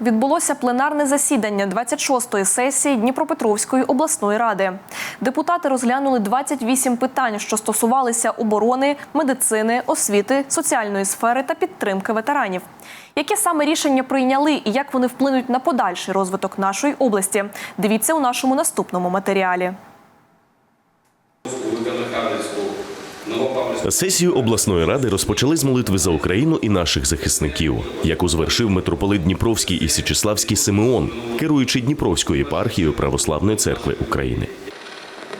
відбулося пленарне засідання 26-ї сесії Дніпропетровської обласної ради. Депутати розглянули 28 питань, що стосувалися оборони, медицини, освіти, соціальної сфери та підтримки ветеранів. Які саме рішення прийняли і як вони вплинуть на подальший розвиток нашої області? Дивіться у нашому наступному матеріалі. Сесію обласної ради розпочали з молитви за Україну і наших захисників, яку звершив митрополит Дніпровський і Січеславський Симеон, керуючий Дніпровською єпархією Православної церкви України.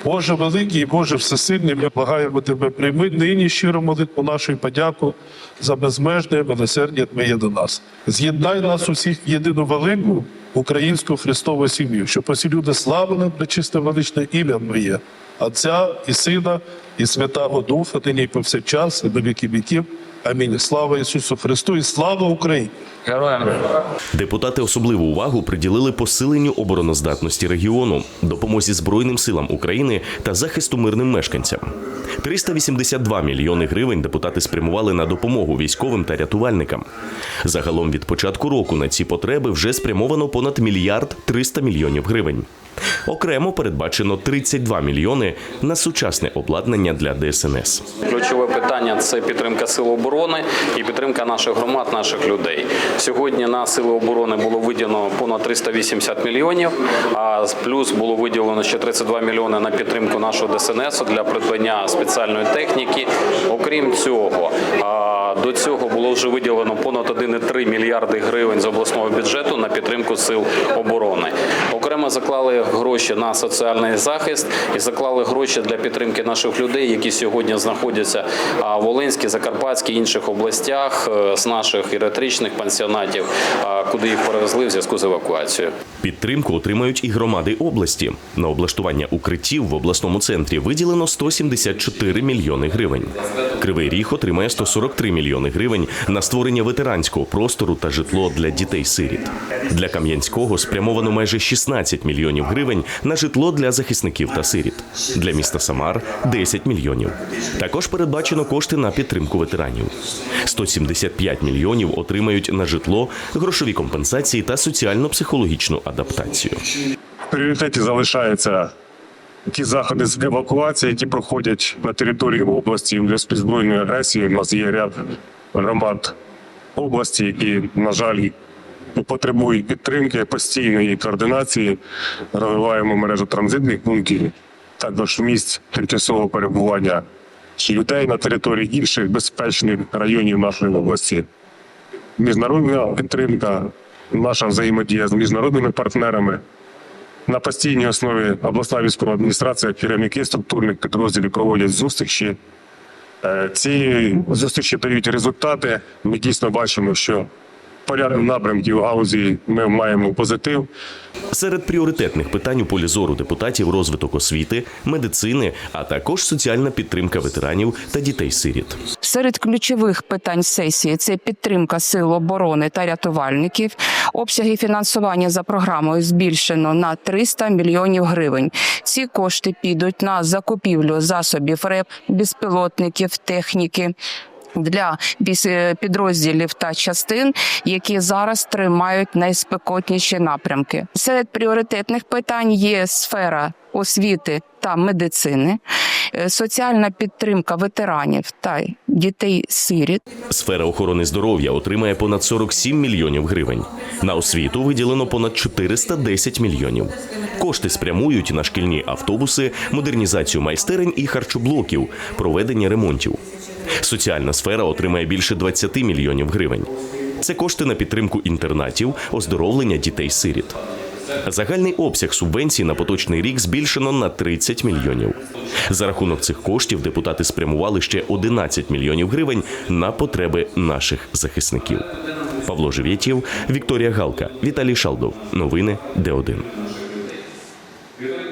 Боже великий, Боже всесильний, ми благаємо тебе, прийми нині щиру молитву нашу подяку за безмежне милосердя Твоє до нас. З'єднай нас усіх в єдину велику українську Христову сім'ю, щоб усі люди славили пречисте величне ім'я Твоє, Отця і Сина, і Святого Духа, нині і повсякчас, і до віки віків. Амінь. Слава Ісусу Христу і слава Україні! Депутати особливу увагу приділили посиленню обороноздатності регіону, допомозі Збройним силам України та захисту мирним мешканцям. 382 мільйони гривень депутати спрямували на допомогу військовим та рятувальникам. Загалом від початку року на ці потреби вже спрямовано понад мільярд 300 мільйонів гривень. Окремо передбачено 32 мільйони на сучасне обладнання для ДСНС. Ключове питання це підтримка сил оборони і підтримка наших громад, наших людей. Сьогодні на сили оборони було виділено понад 380 мільйонів. А плюс було виділено ще 32 мільйони на підтримку нашого ДСНС для придбання спеціальної техніки. Окрім цього. До цього було вже виділено понад 1,3 мільярди гривень з обласного бюджету на підтримку сил оборони. Окремо заклали гроші на соціальний захист і заклали гроші для підтримки наших людей, які сьогодні знаходяться в Волинській, Закарпатській інших областях е, з наших геріатричних пансіонатів, куди їх перевезли в зв'язку з евакуацією. Підтримку отримають і громади області. На облаштування укриттів в обласному центрі виділено 174 мільйони гривень. Кривий Ріг отримає 143 мільйони гривень на створення ветеранського простору та житло для дітей-сиріт. Для Кам'янського спрямовано майже 16 мільйонів гривень на житло для захисників та сиріт. Для міста Самар 10 мільйонів. Також передбачено кошти на підтримку ветеранів. 175 мільйонів отримають на житло, грошові компенсації та соціально-психологічну адаптацію. В пріоритеті залишаються ті заходи з евакуації, які проходять на території області для співзбройної агресії. У нас є ряд громад області, які, на жаль, потребують підтримки постійної координації. Розвиваємо мережу транзитних пунктів, також місць тимчасового перебування людей на території інших безпечних районів нашої області міжнародна підтримка, наша взаємодія з міжнародними партнерами. На постійній основі обласна військова адміністрація, керівники структурних підрозділів проводять зустрічі. Е, Ці зустрічі дають результати. Ми дійсно бачимо, що порядок напрямків галузі ми маємо позитив. Серед пріоритетних питань у полі зору депутатів розвиток освіти, медицини, а також соціальна підтримка ветеранів та дітей-сиріт. Серед ключових питань сесії це підтримка сил оборони та рятувальників. Обсяги фінансування за програмою збільшено на 300 мільйонів гривень. Ці кошти підуть на закупівлю засобів РЕП, безпілотників, техніки. Для підрозділів та частин, які зараз тримають найспекотніші напрямки, серед пріоритетних питань є сфера освіти та медицини, е, соціальна підтримка ветеранів та дітей-сиріт, Сфера охорони здоров'я отримає понад 47 мільйонів гривень. На освіту виділено понад 410 мільйонів. Кошти спрямують на шкільні автобуси, модернізацію майстерень і харчоблоків, проведення ремонтів. Соціальна сфера отримає більше 20 мільйонів гривень. Це кошти на підтримку інтернатів, оздоровлення дітей-сиріт. Загальний обсяг субвенцій на поточний рік збільшено на 30 мільйонів. За рахунок цих коштів депутати спрямували ще 11 мільйонів гривень на потреби наших захисників. Павло Живєтєв, Вікторія Галка, Віталій Шалдов. Новини Д1.